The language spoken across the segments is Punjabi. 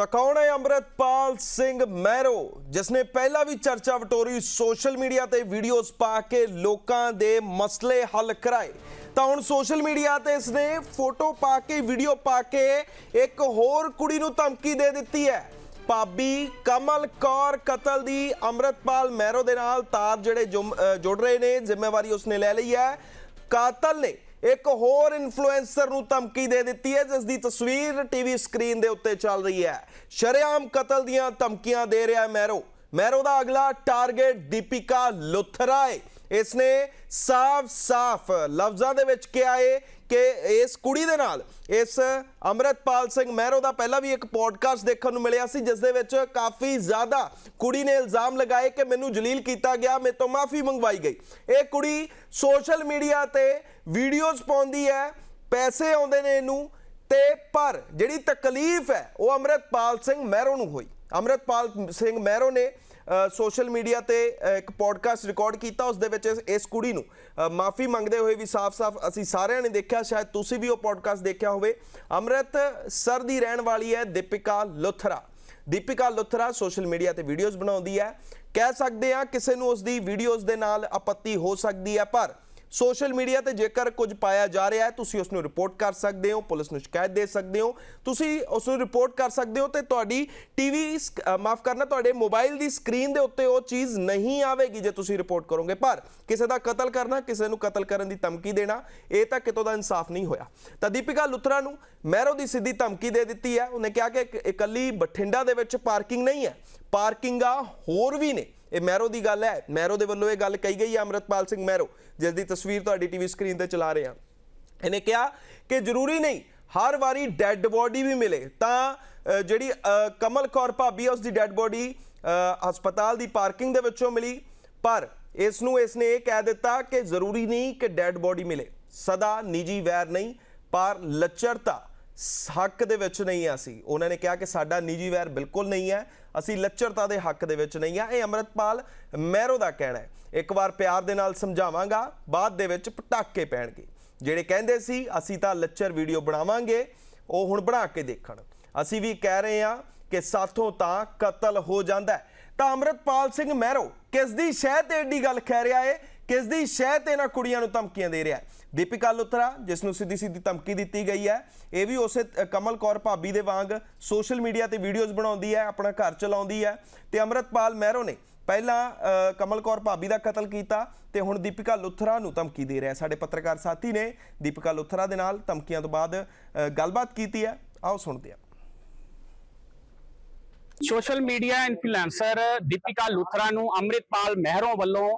ਤਾਂ ਕੌਣ ਹੈ ਅੰਮ੍ਰਿਤਪਾਲ ਸਿੰਘ ਮਹਿਰੋ ਜਿਸ ਨੇ ਪਹਿਲਾਂ ਵੀ ਚਰਚਾ ਵਟੋਰੀ ਸੋਸ਼ਲ ਮੀਡੀਆ ਤੇ ਵੀਡੀਓਜ਼ ਪਾ ਕੇ ਲੋਕਾਂ ਦੇ ਮਸਲੇ ਹੱਲ ਕਰਾਏ? ਤਾਂ ਹੁਣ ਸੋਸ਼ਲ ਮੀਡੀਆ ਤੇ ਇਸਨੇ ਫੋਟੋ ਪਾ ਕੇ, ਵੀਡੀਓ ਪਾ ਕੇ ਇੱਕ ਹੋਰ ਕੁੜੀ ਨੂੰ ਧਮਕੀ ਦੇ ਦਿੱਤੀ ਹੈ। ਭਾਬੀ ਕਮਲ ਕੌਰ ਕਤਲ ਦੀ ਅੰਮ੍ਰਿਤਪਾਲ ਮਹਿਰੋ ਦੇ ਨਾਲ ਤਾਰ ਜਿਹੜੇ ਜੁਮ- ਜੁੜ ਰਹੇ ਨੇ, ਜ਼ਿੰਮੇਵਾਰੀ ਉਸਨੇ ਲੈ ਲਈ ਹੈ। ਕਾਤਲ ਨੇ ਇੱਕ ਹੋਰ ਇਨਫਲੂਐਂਸਰ ਨੂੰ ਧਮਕੀ ਦੇ ਦਿੱਤੀ ਹੈ ਜਿਸ ਦੀ ਤਸਵੀਰ ਟੀਵੀ ਸਕਰੀਨ ਦੇ ਉੱਤੇ ਚੱਲ ਰਹੀ ਹੈ। ਸ਼ਰੇਆਮ ਕਤਲ ਦੀਆਂ ਧਮਕੀਆਂ ਦੇ ਰਿਹਾ ਹੈ ਮੈਰੋ। ਮਹਿਰੋ ਦਾ ਅਗਲਾ ਟਾਰਗੇਟ ਦੀਪਿਕਾ ਲੁਥਰਾ ਹੈ ਇਸਨੇ ਸਾਫ਼-ਸਾਫ਼ ਲਫ਼ਜ਼ਾਂ ਦੇ ਵਿੱਚ ਕਿਹਾ ਹੈ ਕਿ ਇਸ ਕੁੜੀ ਦੇ ਨਾਲ ਇਸ ਅੰਮ੍ਰਿਤਪਾਲ ਸਿੰਘ ਮਹਿਰੋ ਦਾ ਪਹਿਲਾਂ ਵੀ ਇੱਕ ਪੋਡਕਾਸਟ ਦੇਖਣ ਨੂੰ ਮਿਲਿਆ ਸੀ ਜਿਸ ਦੇ ਵਿੱਚ ਕਾਫੀ ਜ਼ਿਆਦਾ ਕੁੜੀ ਨੇ ਇਲਜ਼ਾਮ ਲਗਾਏ ਕਿ ਮੈਨੂੰ ਜਲੀਲ ਕੀਤਾ ਗਿਆ, ਮੇਰੇ ਤੋਂ ਮਾਫੀ ਮੰਗਵਾਈ ਗਈ। ਇਹ ਕੁੜੀ ਸੋਸ਼ਲ ਮੀਡੀਆ ਤੇ ਵੀਡੀਓਜ਼ ਪਾਉਂਦੀ ਹੈ, ਪੈਸੇ ਆਉਂਦੇ ਨੇ ਇਹਨੂੰ ਤੇ ਪਰ ਜਿਹੜੀ ਤਕਲੀਫ ਹੈ, ਉਹ ਅੰਮ੍ਰਿਤਪਾਲ ਸਿੰਘ ਮਹਿਰੋ ਨੂੰ ਹੋਈ। ਅੰਮ੍ਰਿਤਪਾਲ ਸਿੰਘ ਮਹਿਰੋ ਨੇ ਸੋਸ਼ਲ ਮੀਡੀਆ ਤੇ ਇੱਕ ਪੋਡਕਾਸਟ ਰਿਕਾਰਡ ਕੀਤਾ, ਉਸ ਦੇ ਵਿੱਚ ਇਸ- ਕੁੜੀ ਨੂੰ। ਮਾਫੀ ਮੰਗਦੇ ਹੋਏ ਵੀ ਸਾਫ਼-ਸਾਫ਼ ਅਸੀਂ ਸਾਰਿਆਂ ਨੇ ਦੇਖਿਆ, ਸ਼ਾਇਦ ਤੁਸੀਂ ਵੀ ਉਹ ਪੋਡਕਾਸਟ ਦੇਖਿਆ ਹੋਵੇ। ਅੰਮ੍ਰਿਤ ਸਰ ਦੀ ਰਹਿਣ ਵਾਲੀ ਹੈ ਦੀਪਿਕਾ ਲੁਥਰਾ। ਦੀਪਿਕਾ ਲੁਥਰਾ ਸੋਸ਼ਲ ਮੀਡੀਆ ਤੇ ਵੀਡੀਓਜ਼ ਬਣਾਉਂਦੀ ਹੈ। ਕਹਿ ਸਕਦੇ ਆ ਕਿਸੇ ਨੂੰ ਉਸ ਦੀ ਵੀਡੀਓਜ਼ ਦੇ ਨਾਲ ਆਪੱਤੀ ਹੋ ਸਕਦੀ ਹੈ, ਪਰ ਸੋਸ਼ਲ ਮੀਡੀਆ ਤੇ ਜੇਕਰ ਕੁਝ ਪਾਇਆ ਜਾ ਰਿਹਾ ਹੈ, ਤੁਸੀਂ ਉਸ ਨੂੰ ਰਿਪੋਰਟ ਕਰ ਸਕਦੇ ਹੋ, ਪੁਲਿਸ ਨੂੰ ਸ਼ਿਕਾਇਤ ਦੇ ਸਕਦੇ ਹੋ। ਤੁਸੀਂ ਉਸ ਨੂੰ ਰਿਪੋਰਟ ਕਰ ਸਕਦੇ ਹੋ ਤੇ ਤੁਹਾਡੀ ਟੀਵੀ ਮਾਫ ਕਰਨਾ, ਤੁਹਾਡੇ ਮੋਬਾਈਲ ਦੀ ਸਕਰੀਨ ਦੇ ਉੱਤੇ ਉਹ ਚੀਜ਼ ਨਹੀਂ ਆਵੇਗੀ ਜੇ ਤੁਸੀਂ ਰਿਪੋਰਟ ਕਰੋਗੇ। ਪਰ ਕਿਸੇ ਦਾ ਕਤਲ ਕਰਨਾ, ਕਿਸੇ ਨੂੰ ਕਤਲ ਕਰਨ ਦੀ ਧਮਕੀ ਦੇਣਾ, ਇਹ ਤਾਂ ਕਿਤੋਂ ਦਾ ਇਨਸਾਫ ਨਹੀਂ ਹੋਇਆ। ਤਾਂ ਦੀਪਿਕਾ ਲੁਥਰਾ ਨੂੰ ਮਹਿਰੋ ਦੀ ਸਿੱਧੀ ਧਮਕੀ ਦੇ ਦਿੱਤੀ ਹੈ। ਉਹਨੇ ਕਿਹਾ ਕਿ ਇਕੱਲੀ ਬਠਿੰਡਾ ਦੇ ਵਿੱਚ ਪਾਰਕਿੰਗ ਨਹੀਂ ਹੈ। ਪਾਰਕਿੰਗਾਂ ਹੋਰ ਵੀ ਨੇ। ਇਹ ਮੈਰੋ ਦੀ ਗੱਲ ਹੈ। ਮੈਰੋ ਦੇ ਵੱਲੋਂ ਇਹ ਗੱਲ ਕਹੀ ਗਈ ਹੈ ਅੰਮ੍ਰਿਤਪਾਲ ਸਿੰਘ ਮੈਰੋ, ਜਿਸ ਦੀ ਤਸਵੀਰ ਤੁਹਾਡੀ ਟੀਵੀ ਸਕਰੀਨ ਤੇ ਚਲਾ ਰਹੇ ਹਾਂ। ਇਹਨੇ ਕਿਹਾ ਕਿ ਜ਼ਰੂਰੀ ਨਹੀਂ, ਹਰ ਵਾਰੀ ਡੈੱਡ ਬੋਡੀ ਵੀ ਮਿਲੇ। ਤਾਂ ਜਿਹੜੀ ਕਮਲ ਕੌਰ ਭਾਬੀ ਹੈ ਉਸ ਦੀ ਡੈੱਡ ਬੋਡੀ ਹਸਪਤਾਲ ਦੀ ਪਾਰਕਿੰਗ ਦੇ ਵਿੱਚੋਂ ਮਿਲੀ। ਪਰ ਇਸ ਨੂੰ ਇਸ ਨੇ ਇਹ ਕਹਿ ਦਿੱਤਾ ਕਿ ਜ਼ਰੂਰੀ ਨਹੀਂ ਕਿ ਡੈੱਡ ਬੋਡੀ ਮਿਲੇ। ਸਦਾ ਨਿੱਜੀ ਵੈਰ ਨਹੀਂ, ਪਰ ਲੱਚਰਤਾ ਹੱਕ ਦੇ ਵਿੱਚ ਨਹੀਂ ਆ ਅਸੀਂ ਉਹਨਾਂ ਨੇ ਕਿਹਾ ਕਿ ਸਾਡਾ ਨਿੱਜੀ ਵੈਰ ਬਿਲਕੁਲ ਨਹੀਂ ਹੈ। ਅਸੀਂ ਲੱਚਰਤਾ ਦੇ ਹੱਕ ਦੇ ਵਿੱਚ ਨਹੀਂ ਆ। ਇਹ ਅੰਮ੍ਰਿਤਪਾਲ ਮਹਿਰੋ ਦਾ ਕਹਿਣਾ ਹੈ। ਇੱਕ ਵਾਰ ਪਿਆਰ ਦੇ ਨਾਲ ਸਮਝਾਵਾਂਗਾ, ਬਾਅਦ ਦੇ ਵਿੱਚ ਪਟਾਕੇ ਪੈਣਗੇ। ਜਿਹੜੇ ਕਹਿੰਦੇ ਸੀ, ਅਸੀਂ ਤਾਂ ਲੱਚਰ ਵੀਡੀਓ ਬਣਾਵਾਂਗੇ, ਉਹ ਹੁਣ ਬਣਾ ਕੇ ਦੇਖਣ। ਅਸੀਂ ਵੀ ਕਹਿ ਰਹੇ ਹਾਂ ਕਿ ਸਾਥੋਂ ਤਾਂ ਕਤਲ ਹੋ ਜਾਂਦਾ ਹੈ। ਤਾਂ ਅੰਮ੍ਰਿਤਪਾਲ ਸਿੰਘ ਮਹਿਰੋ ਕਿਸ ਦੀ ਸ਼ਹਿ ਤੇ ਏਡੀ ਗੱਲ ਕਹਿ ਰਿਹਾ ਏ? ਕਿਸ ਦੀ ਸ਼ਹਿ ਤੇ ਇਹਨਾਂ ਕੁੜੀਆਂ ਨੂੰ ਧਮਕੀਆਂ ਦੇ ਰਿਹਾ ਹੈ ਦੀਪਿਕਾ ਲੁਥਰਾ, ਜਿਸ ਨੂੰ ਸਿੱਧੀ ਸਿੱਧੀ ਧਮਕੀ ਦਿੱਤੀ ਗਈ ਹੈ, ਇਹ ਵੀ ਉਸੇ ਕਮਲ ਕੌਰ ਭਾਬੀ ਦੇ ਵਾਂਗ ਸੋਸ਼ਲ ਮੀਡੀਆ ਤੇ ਵੀਡੀਓਜ਼ ਬਣਾਉਂਦੀ ਹੈ, ਆਪਣਾ ਘਰ ਚਲਾਉਂਦੀ ਹੈ। ਤੇ ਅੰਮ੍ਰਿਤਪਾਲ ਮਹਿਰੋ ਨੇ ਪਹਿਲਾਂ ਕਮਲ ਕੌਰ ਭਾਬੀ ਦਾ ਕਤਲ ਕੀਤਾ ਤੇ ਹੁਣ ਦੀਪਿਕਾ ਲੁਥਰਾ ਨੂੰ ਧਮਕੀ ਦੇ ਰਿਹਾ ਸਾਡੇ ਪੱਤਰਕਾਰ ਸਾਥੀ ਨੇ ਦੀਪਿਕਾ ਲੁਥਰਾ ਦੇ ਨਾਲ ਧਮਕੀਆਂ ਤੋਂ ਬਾਅਦ ਗੱਲਬਾਤ ਕੀਤੀ ਹੈ। ਆਓ ਸੁਣਦੇ ਹਾਂ। Social media influencer Deepika Luthra ਨੂੰ ਅੰਮ੍ਰਿਤਪਾਲ ਮਹਿਰੋਂ ਵੱਲੋਂ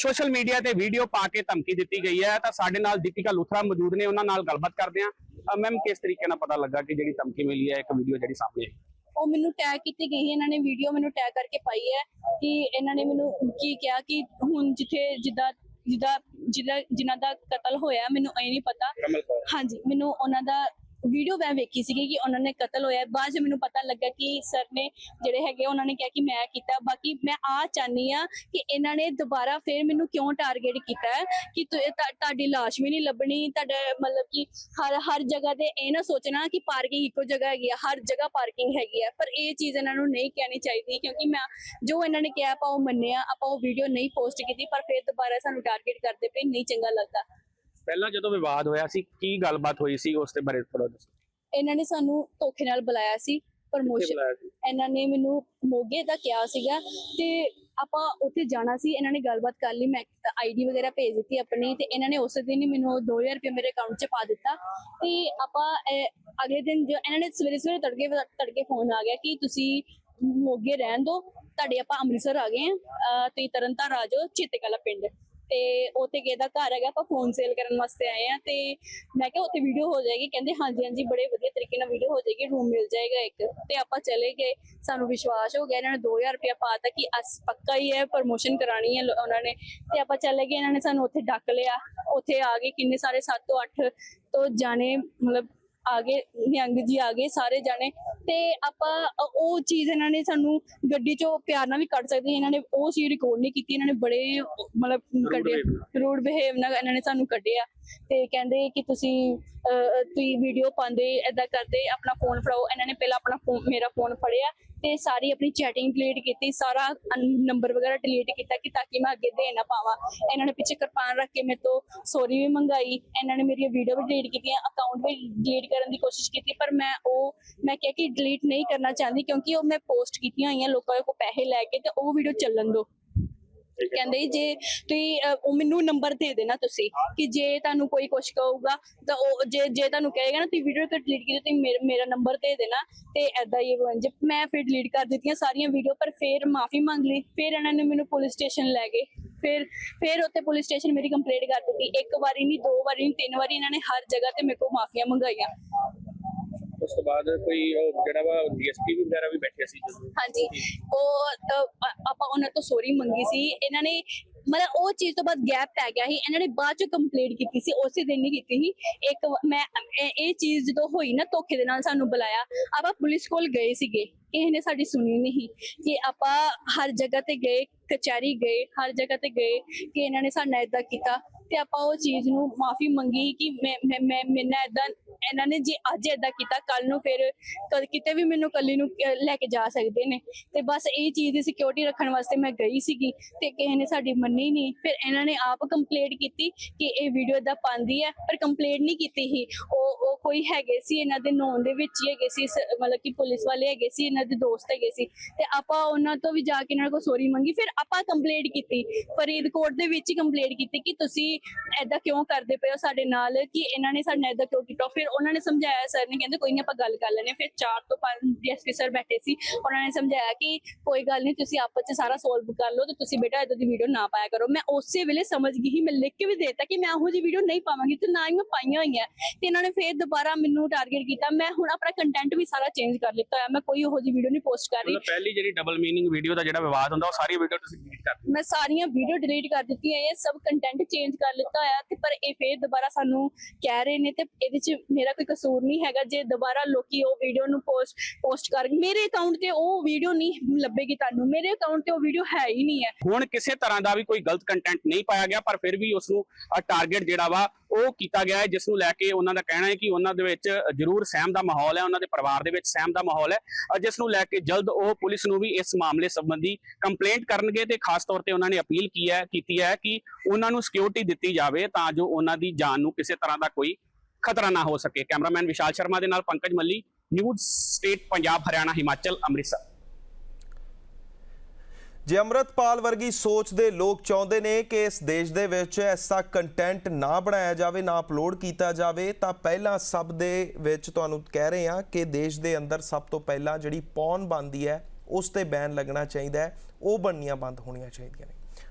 ਸੋਸ਼ਲ ਮੀਡੀਆ ਤੇ ਵੀਡੀਓ ਪਾ ਕੇ ਧਮਕੀ ਦਿੱਤੀ ਗਈ ਹੈ। ਤਾਂ ਸਾਡੇ ਨਾਲ ਦੀਪਿਕਾ ਲੁਥਰਾ ਮੌਜੂਦ ਨੇ ਉਹਨਾਂ ਨਾਲ ਗੱਲਬਾਤ ਕਰਦੇ ਹਾਂ। ਮੈਮ ਕਿਸ ਤਰੀਕੇ ਨਾਲ ਪਤਾ ਲੱਗਾ ਕਿ ਜਿਹੜੀ ਧਮਕੀ ਮਿਲੀ ਹੈ ਇੱਕ ਵੀਡੀਓ ਜਿਹੜੀ ਸਾਹਮਣੇ ਆਈ? ਉਹ ਮੈਨੂੰ ਟੈਗ ਕੀਤੀ ਗਈ ਹੈ। ਇਹਨਾਂ ਨੇ ਵੀਡੀਓ ਮੈਨੂੰ ਟੈਗ ਕਰਕੇ ਪਾਈ ਹੈ ਕਿ ਇਹਨਾਂ ਨੇ ਮੈਨੂੰ ਕੀ ਕਿਹਾ ਕਿ ਹੁਣ ਜਿੱਥੇ ਜਿੱਦਾਂ ਜਿੱਦਾਂ ਜਿਨ੍ਹਾਂ ਦਾ ਕਤਲ ਹੋਇਆ ਮੈਨੂੰ ਇਹ ਨਹੀਂ ਪਤਾ। ਹਾਂਜੀ ਮੈਨੂੰ ਉਹਨਾਂ ਦਾ ਵੀਡੀਓ ਮੈਂ ਵੇਖੀ ਸੀਗੀ ਕਿ ਉਹਨਾਂ ਨੇ ਕਤਲ ਹੋਇਆ ਬਾਅਦ 'ਚ ਮੈਨੂੰ ਪਤਾ ਲੱਗਾ ਕਿ ਸਰ ਨੇ ਜਿਹੜੇ ਹੈਗੇ ਉਹਨਾਂ ਨੇ ਕਿਹਾ ਕਿ ਮੈਂ ਕੀਤਾ। ਬਾਕੀ ਮੈਂ ਆ ਚਾਹਨੀ ਆ ਕਿ ਇਹਨਾਂ ਨੇ ਦੁਬਾਰਾ ਫਿਰ ਮੈਨੂੰ ਕਿਉਂ ਟਾਰਗੇਟ ਕੀਤਾ ਕਿ ਤੁਹਾਡੀ ਲਾਸ਼ ਵੀ ਨਹੀਂ ਲੱਭਣੀ, ਤੁਹਾਡਾ ਮਤਲਬ ਕਿ ਹਰ ਹਰ ਜਗ੍ਹਾ ਤੇ ਇਹ ਨਾ ਸੋਚਣਾ ਕਿ ਪਾਰਕਿੰਗ ਇੱਕੋ ਜਗ੍ਹਾ ਹੈਗੀ ਆ, ਹਰ ਜਗ੍ਹਾ ਪਾਰਕਿੰਗ ਹੈਗੀ ਆ। ਪਰ ਇਹ ਚੀਜ਼ ਇਹਨਾਂ ਨੂੰ ਨਹੀਂ ਕਹਿਣੀ ਚਾਹੀਦੀ ਕਿਉਂਕਿ ਮੈਂ ਜੋ ਇਹਨਾਂ ਨੇ ਕਿਹਾ ਆਪਾਂ ਉਹ ਮੰਨਿਆ, ਆਪਾਂ ਉਹ ਵੀਡੀਓ ਨਹੀਂ ਪੋਸਟ ਕੀਤੀ, ਪਰ ਫਿਰ ਦੁਬਾਰਾ ਸਾਨੂੰ ਟਾਰਗੇਟ ਕਰਦੇ ਪਏ, ਨਹੀਂ ਚੰਗਾ ਲੱਗਦਾ। ਪਹਿਲਾਂ ਜਦੋਂ ਵਿਵਾਦ ਹੋਇਆ ਸੀ ਕੀ ਗੱਲਬਾਤ ਹੋਈ ਸੀ ਉਸ ਦੇ ਬਾਰੇ ਥੋੜਾ ਦੱਸੋ। ਇਹਨਾਂ ਨੇ ਸਾਨੂੰ ਧੋਖੇ ਨਾਲ ਬੁਲਾਇਆ ਸੀ ਪ੍ਰਮੋਸ਼ਨ ਬੁਲਾਇਆ ਸੀ? ਇਹਨਾਂ ਨੇ ਮੈਨੂੰ ਮੋਗੇ ਦਾ ਕਿਹਾ ਸੀਗਾ ਤੇ ਆਪਾਂ ਉੱਥੇ ਜਾਣਾ ਸੀ ਇਹਨਾਂ ਨੇ ਗੱਲਬਾਤ ਕਰ ਲਈ ਮੈਂ ਆਈਡੀ ਵਗੈਰਾ ਭੇਜ ਦਿੱਤੀ ਆਪਣੀ ਤੇ ਇਹਨਾਂ ਨੇ ਉਸੇ ਦਿਨ ਹੀ ਮੈਨੂੰ 2000 ਰੁਪਏ ਮੇਰੇ ਅਕਾਊਂਟ 'ਚ ਪਾ ਦਿੱਤਾ ਤੇ ਆਪਾਂ ਅਗਲੇ ਦਿਨ ਜੋ ਇਹਨਾਂ ਨੇ ਸਵੇਰੇ ਸਵੇਰੇ ਤੜਕੇ ਤੜਕੇ ਫੋਨ ਆ ਗਿਆ ਕਿ ਤੁਸੀਂ ਮੋਗੇ ਰਹਿਣ ਦਿਓ ਤੁਹਾਡੇ ਆਪਾਂ ਅੰਮ੍ਰਿਤਸਰ ਆ ਗਏ ਆ ਤੇ ਤਰਨਤਾਰਨ ਆ ਜਾਓ ਚਿੱਤਕਲਾ ਪਿੰਡ। ਤੇ ਉੱਥੇ ਕਿਹਦਾ ਘਰ ਹੈਗਾ, ਆਪਾਂ ਫੋਨ ਸੇਲ ਕਰਨ ਵਾਸਤੇ ਆਏ ਆ ਤੇ ਮੈਂ ਕਿਹਾ ਉੱਥੇ ਵੀਡੀਓ ਹੋ ਜਾਏਗੀ। ਕਹਿੰਦੇ ਹਾਂਜੀ ਹਾਂਜੀ, ਬੜੇ ਵਧੀਆ ਤਰੀਕੇ ਨਾਲ ਵੀਡੀਓ ਹੋ ਜਾਏਗੀ ਰੂਮ ਮਿਲ ਜਾਏਗਾ ਇੱਕ। ਤੇ ਆਪਾਂ ਚਲੇ ਗਏ। ਸਾਨੂੰ ਵਿਸ਼ਵਾਸ ਹੋ ਗਿਆ, ਇਹਨਾਂ ਨੇ 2000 ਰੁਪਇਆ ਪਾਤਾ ਕਿ ਅਸ ਪੱਕਾ ਹੀ ਹੈ ਪ੍ਰਮੋਸ਼ਨ ਕਰਾਣੀ ਹੈ ਉਹਨਾਂ ਨੇ। ਤੇ ਆਪਾਂ ਚਲੇ ਗਏ, ਇਹਨਾਂ ਨੇ ਸਾਨੂੰ ਉੱਥੇ ਡੱਕ ਲਿਆ। ਉੱਥੇ ਆ ਗਏ ਕਿੰਨੇ ਸਾਰੇ 7 ਤੋਂ 8 ਤੋਂ ਜਾਣੇ, ਮਤਲਬ ਆ ਗਏ ਨਿਹੰਗ ਜੀ ਆ ਗਏ ਸਾਰੇ ਜਾਣੇ। ਤੇ ਆਪਾਂ ਉਹ ਚੀਜ਼ ਇਹਨਾਂ ਨੇ ਸਾਨੂੰ ਗੱਡੀ ਚੋਂ ਪਿਆਰ ਨਾਲ ਵੀ ਕੱਢ ਸਕਦੇ। ਇਹਨਾਂ ਨੇ ਉਹ ਚੀਜ਼ ਰਿਕਾਰਡ ਨਹੀਂ ਕੀਤੀ। ਇਹਨਾਂ ਨੇ ਬੜੇ ਮਤਲਬ behavior ਰੂਡ ਬਿਹੇਵ ਨਾਲ ਇਹਨਾਂ ਨੇ ਸਾਨੂੰ ਕੱਢਿਆ। ਤੇ ਕਹਿੰਦੇ ਕਿ ਤੁਸੀਂ ਤੁਸੀਂ ਵੀਡੀਓ ਪਾਉਂਦੇ ਐਦਾਂ ਕਰਦੇ, ਆਪਣਾ ਫੋਨ ਫੜਾਓ। ਇਹਨਾਂ ਨੇ ਪਹਿਲਾਂ ਆਪਣਾ ਮੇਰਾ ਫੋਨ ਫੜਿਆ ਤੇ ਸਾਰੀ ਆਪਣੀ ਚੈਟਿੰਗ ਡਿਲੀਟ ਕੀਤੀ, ਸਾਰਾ ਨੰਬਰ ਵਗੈਰਾ ਡਿਲੀਟ ਕੀਤਾ ਕਿ ਤਾਂ ਕਿ ਮੈਂ ਅੱਗੇ ਦੇ ਨਾ ਪਾਵਾਂ। ਇਹਨਾਂ ਨੇ ਪਿੱਛੇ ਕਿਰਪਾਨ ਰੱਖ ਕੇ ਮੇਰੇ ਤੋਂ ਸੋਰੀ ਵੀ ਮੰਗਾਈ, ਇਹਨਾਂ ਨੇ ਮੇਰੀਆਂ ਵੀਡੀਓ ਵੀ ਡਿਲੀਟ ਕੀਤੀਆਂ ਅਕਾਊਂਟ ਵੀ ਡਿਲੀਟ ਕਰਨ ਦੀ ਕੋਸ਼ਿਸ਼ ਕੀਤੀ, ਪਰ ਮੈਂ ਉਹ, ਮੈਂ ਕਿਹਾ ਕਿ ਡਿਲੀਟ ਨਹੀਂ ਕਰਨਾ ਚਾਹੁੰਦੀ ਕਿਉਂਕਿ ਉਹ ਮੈਂ ਪੋਸਟ ਕੀਤੀਆਂ ਹੋਈਆਂ, ਲੋਕਾਂ ਕੋਲ ਪੈਸੇ ਲੈ ਕੇ ਤੇ ਉਹ ਵੀਡੀਓ ਚੱਲਣ ਦਿਓ। ਕਹਿੰਦੇ ਜੀ, ਜੇ ਤੁਸੀਂ ਉਹ ਮੈਨੂੰ ਨੰਬਰ ਦੇ ਦੇਣਾ ਤੁਸੀਂ ਕਿ ਜੇ ਤੁਹਾਨੂੰ ਕੋਈ ਕੁਛ ਕਹੂਗਾ ਤਾਂ ਉਹ ਜੇ ਜੇ ਤੁਹਾਨੂੰ ਕਹੇਗਾ ਨਾ ਤੁਸੀਂ ਵੀਡੀਓ ਡਿਲੀਟ ਕੀਤੀ ਤੁਸੀਂ ਮੇਰਾ- ਨੰਬਰ ਦੇ ਦੇਣਾ ਤੇ ਐਦਾਂ ਹੀ ਵੰਜ ਮੈਂ ਫਿਰ ਡਿਲੀਟ ਕਰ ਦਿੱਤੀਆਂ ਸਾਰੀਆਂ ਵੀਡੀਓ ਪਰ ਫਿਰ ਮਾਫੀ ਮੰਗ ਲਈ। ਫਿਰ ਇਹਨਾਂ ਨੇ ਮੈਨੂੰ ਪੁਲਿਸ ਸਟੇਸ਼ਨ ਲੈ ਗਏ। ਫਿਰ ਫਿਰ ਉੱਥੇ ਪੁਲਿਸ ਸਟੇਸ਼ਨ ਮੇਰੀ ਕੰਪਲੇਂਟ ਕਰ ਦਿੱਤੀ। ਇੱਕ ਵਾਰੀ ਨਹੀਂ ਦੋ ਵਾਰੀ ਨਹੀਂ ਤਿੰਨ ਵਾਰੀ ਇਹਨਾਂ ਨੇ ਹਰ ਜਗ੍ਹਾ ਤੇ ਮੇਰੇ ਕੋਲ ਮਾਫੀਆਂ ਮੰਗਾਈਆਂ। ਉਸ ਤੋਂ ਬਾਅਦ ਕੋਈ ਉਹ ਜਿਹੜਾ ਵਾ ਡੀਐਸਪੀ ਵਗੈਰਾ ਵੀ ਬੈਠੇ ਸੀ ਜਦੋਂ। ਹਾਂਜੀ। ਉਹ ਅ, ਆਪਾਂ ਉਹਨਾਂ ਤੋਂ ਸੋਰੀ ਮੰਗੀ ਸੀ। ਇਹਨਾਂ ਨੇ ਮਤਲਬ ਉਹ ਚੀਜ਼ ਤੋਂ ਬਾਅਦ ਗੈਪ ਪੈ ਗਿਆ ਸੀ। ਇਹਨਾਂ ਨੇ ਬਾਅਦ ਚ ਕੰਪਲੇਂਟ ਕੀਤੀ ਸੀ। ਉਸੇ ਦਿਨ ਹੀ ਕੀਤੀ ਸੀ। ਇੱਕ ਵ- ਮੈਂ ਇਹ- ਇਹ ਚੀਜ਼ ਜਦੋਂ ਹੋਈ ਨਾ ਧੋਖੇ ਦੇ ਨਾਲ ਸਾਨੂੰ ਬੁਲਾਇਆ। ਆਪਾਂ ਪੁਲਿਸ ਕੋਲ ਗਏ ਸੀਗੇ। ਕਿਸੇ ਨੇ ਸਾਡੀ ਸੁਣੀ ਨਹੀਂ ਕਿ ਆਪਾਂ ਹਰ ਜਗ੍ਹਾ ਤੇ ਗਏ ਕਚਹਿਰੀ ਗਏ ਹਰ ਜਗ੍ਹਾ ਤੇ ਗਏ ਕਿ ਇਹਨਾਂ ਨੇ ਸਾਡੇ ਨਾਲ ਇਦਾਂ ਕੀਤਾ। ਤੇ ਆਪਾਂ ਉਹ ਚੀਜ਼ ਨੂੰ ਮਾਫੀ ਮੰਗੀ ਕਿ ਮੈਂ ਮੈਂ ਮੈਂ ਮੈਨਾਂ ਇਦਾਂ ਇਹਨਾਂ ਨੇ ਜੇ ਅੱਜ ਇਦਾਂ ਕੀਤਾ ਕੱਲ ਨੂੰ ਫਿਰ ਕਿਤੇ ਵੀ ਮੈਨੂੰ ਕੱਲੀ ਨੂੰ ਲੈ ਕੇ ਜਾ ਸਕਦੇ ਨੇ। ਤੇ ਬਸ ਇਹ ਚੀਜ਼ ਦੀ ਸਿਕਿਉਰਿਟੀ ਰੱਖਣ ਵਾਸਤੇ ਮੈਂ ਗਈ ਸੀਗੀ ਤੇ ਕਿਸੇ ਨੇ ਸਾਡੀ ਮੰਨੀ ਨਹੀਂ। ਫਿਰ ਇਹਨਾਂ ਨੇ ਆਪ ਕੰਪਲੇਂਟ ਕੀਤੀ ਕਿ ਇਹ ਵੀਡੀਓ ਇਦਾਂ ਪਾਉਂਦੀ ਹੈ, ਪਰ ਕੰਪਲੇਂਟ ਨਹੀਂ ਕੀਤੀ ਸੀ। ਉਹ ਉਹ ਕੋਈ ਹੈਗੇ ਸੀ ਇਹਨਾਂ ਦੇ ਨੌਨ ਦੇ ਵਿੱਚ ਹੀ ਹੈਗੇ ਸੀ ਮਤਲਬ ਕਿ ਪੁਲਿਸ ਵਾਲੇ ਹੈਗੇ ਸੀ, ਇਹਨਾਂ ਦੇ ਦੋਸਤ ਹੈਗੇ ਸੀ। ਤੇ ਆਪਾਂ ਉਹਨਾਂ ਤੋਂ ਵੀ ਜਾ ਕੇ ਇਹਨਾਂ ਕੋਲ ਸੋਰੀ ਮੰਗੀ, ਫਿਰ ਆਪਾਂ ਕੰਪਲੇਂਟ ਕੀਤੀ। ਫਰੀਦਕੋਟ ਦੇ ਵਿੱਚ ਕੰਪਲੇਂਟ ਕੀਤੀ ਕਿ ਤੁਸੀਂ ਐਦਾਂ ਕਿਉਂ ਕਰਦੇ ਪਏ ਹੋ ਸਾਡੇ ਨਾਲ ਕਿ ਇਹਨਾਂ ਨੇ ਸਾਡੇ ਨਾਲ ਐਦਾਂ ਕਿਉਂ ਕੀਤਾ? ਫਿਰ ਉਹਨਾਂ ਨੇ ਸਮਝਾਇਆ ਸਰ ਨੇ ਕਹਿੰਦੇ ਕੋਈ ਨਹੀਂ ਆਪਾਂ ਗੱਲ ਕਰ ਲੈਣੇ ਫਿਰ ਚਾਰ ਤੋਂ ਪੰਜ ਡੀਐਸਪੀ ਸਰ ਬੈਠੇ ਸੀ। ਉਹਨਾਂ ਨੇ ਸਮਝਾਇਆ ਕਿ ਕੋਈ ਗੱਲ ਨਹੀਂ ਤੁਸੀਂ ਆਪਸ ਚ ਸਾਰਾ ਸੋਲਵ ਕਰ ਲਓ ਤੇ ਤੁਸੀਂ ਬੇਟਾ ਇਦਾਂ ਦੀ ਵੀਡੀਓ ਨਾ ਪਾਇਆ ਕਰੋ। ਮੈਂ ਉਸੇ ਵੇਲੇ ਸਮਝ ਗਈ ਸੀ ਮੈਂ ਲਿਖ ਕੇ ਵੀ ਦੇਤਾ ਕਿ ਮੈਂ ਉਹੋ ਜਿਹੀ ਵੀਡੀਓ ਨਹੀਂ ਪਾਵਾਂਗੀ ਤੇ ਨਾ ਹੀ ਮੈਂ ਪਾਈਆਂ ਹੋਈਆਂ। ਤੇ ਇਹਨਾਂ ਨੇ ਫਿਰ ਦੁਬਾਰਾ ਮੈਨੂੰ ਟਾਰਗੇਟ ਕੀਤਾ। ਮੈਂ ਹੁਣ ਆਪਣਾ ਕੰਟੈਂਟ ਵੀ ਸਾਰਾ ਚੇਂਜ ਕਰ ਲਿੱਤਾ ਹੋਇਆ। ਮੈਂ ਕੋਈ ਉਹੋ ਜਿਹੀ ਵੀਡੀਓ ਨਹੀਂ ਪੋਸਟ ਕਰ ਰਹੀ। ਪਹਿਲੀ ਜਿਹੜੀ ਡਬਲ ਮੀਨਿੰਗ ਵੀਡੀਓ ਦਾ ਜਿਹੜਾ ਵਿਵਾਦ ਹੁੰਦਾ ਉਹ ਸਾਰੀ ਵੀਡੀਓ ਤੁਸੀਂ ਡਿਲੀਟ ਕਰ ਮੈਂ ਸਾਰੀਆਂ ਵੀਡੀਓ ਡਿਲੀਟ ਕਰ ਦਿੱਤੀਆਂ। ਇਹ ਸਭ ਕੰਟੈਂਟ ਚੇਂਜ ਕਰ ਲਿੱਤਾ ਹੋਇਆ ਤੇ ਪਰ ਇਹ ਫੇਰ ਦੁਬਾਰਾ ਸਾਨੂੰ ਕਹਿ ਰਹੇ ਨੇ ਤੇ ਇਹਦੇ ਚ ਮੇਰਾ ਕੋਈ ਕਸੂਰ ਨਹੀਂ ਹੈਗਾ। ਜੇ ਦੁਬਾਰਾ ਲੋਕੀ ਉਹ ਵੀਡੀਓ ਨੂੰ ਪੋਸਟ ਪੋਸਟ ਕਰ ਮੇਰੇ ਅਕਾਊਂਟ ਤੇ ਉਹ ਵੀਡੀਓ ਨਹੀਂ ਲੱਭੇਗੀ ਤੁਹਾਨੂੰ। ਮੇਰੇ ਅਕਾਊਂਟ ਤੇ ਉਹ ਵੀਡੀਓ ਹੈ ਹੀ ਨਹੀਂ ਹੈ। ਹੁਣ ਕਿਸੇ ਤਰ੍ਹਾਂ ਦਾ ਵੀ ਕੋਈ ਗਲਤ ਕੰਟੈਂਟ ਨਹੀਂ ਪਾਇਆ ਗਿਆ, ਪਰ ਫਿਰ ਵੀ ਉਸ ਨੂੰ ਟਾਰਗੇਟ ਜਿਹੜਾ ਵਾ ਉਹ ਕੀਤਾ ਗਿਆ ਹੈ, ਜਿਸ ਨੂੰ ਲੈ ਕੇ ਉਹਨਾਂ ਦਾ ਕਹਿਣਾ ਹੈ ਕਿ ਉਹਨਾਂ ਦੇ ਵਿੱਚ ਜ਼ਰੂਰ ਸਹਿਮ ਦਾ ਮਾਹੌਲ ਹੈ, ਉਹਨਾਂ ਦੇ ਪਰਿਵਾਰ ਦੇ ਵਿੱਚ ਸਹਿਮ ਦਾ ਮਾਹੌਲ ਹੈ ਜਿਸ ਨੂੰ ਲੈ ਕੇ ਜਲਦ ਉਹ ਪੁਲਿਸ ਨੂੰ ਵੀ ਇਸ ਮਾਮਲੇ ਸੰਬੰਧੀ ਕੰਪਲੇਂਟ ਕਰਨਗੇ ਤੇ ਖਾਸ ਤੌਰ ਤੇ ਉਹਨਾਂ ਨੇ ਅਪੀਲ ਕੀ ਹੈ, ਕੀਤੀ ਹੈ ਕਿ ਉਹਨਾਂ ਨੂੰ ਸਿਕਿਉਰਿਟੀ ਦਿੱਤੀ ਜਾਵੇ ਤਾਂ ਜੋ ਉਹਨਾਂ ਦੀ ਜਾਨ ਨੂੰ ਕਿਸੇ ਤਰ੍ਹਾਂ ਦਾ ਕੋਈ ਖਤਰਾ ਨਾ ਹੋ ਸਕੇ। ਕੈਮਰਾਮੈਨ ਵਿਸ਼ਾਲ ਸ਼ਰਮਾ ਦੇ ਨਾਲ ਪੰਕਜ ਮੱਲੀ, ਨਿਊਜ਼ ਸਟੇਟ, ਪੰਜਾਬ, ਹਰਿਆਣਾ, ਹਿਮਾਚਲ, ਅੰਮ੍ਰਿਤਸਰ। ਜੇ ਅੰਮ੍ਰਿਤਪਾਲ ਵਰਗੀ ਸੋਚ ਦੇ ਲੋਕ ਚਾਹੁੰਦੇ ਨੇ ਕਿ ਇਸ ਦੇਸ਼ ਦੇ ਵਿੱਚ ਐਸਾ ਕੰਟੈਂਟ ਨਾ ਬਣਾਇਆ ਜਾਵੇ, ਨਾ ਅਪਲੋਡ ਕੀਤਾ ਜਾਵੇ, ਤਾਂ ਪਹਿਲਾਂ ਸਭ ਦੇ ਵਿੱਚ ਤੁਹਾਨੂੰ ਕਹਿ ਰਹੇ ਹਾਂ ਕਿ ਦੇਸ਼ ਦੇ ਅੰਦਰ ਸਭ ਤੋਂ ਪਹਿਲਾਂ ਜਿਹੜੀ ਪੌਨ ਬਣਦੀ ਹੈ, ਉਸ ਤੇ ਬੈਨ ਲੱਗਣਾ ਚਾਹੀਦਾ ਹੈ। ਉਹ ਬਣਨੀਆਂ ਬੰਦ ਹੋਣੀਆਂ ਚਾਹੀਦੀਆਂ ਨੇ।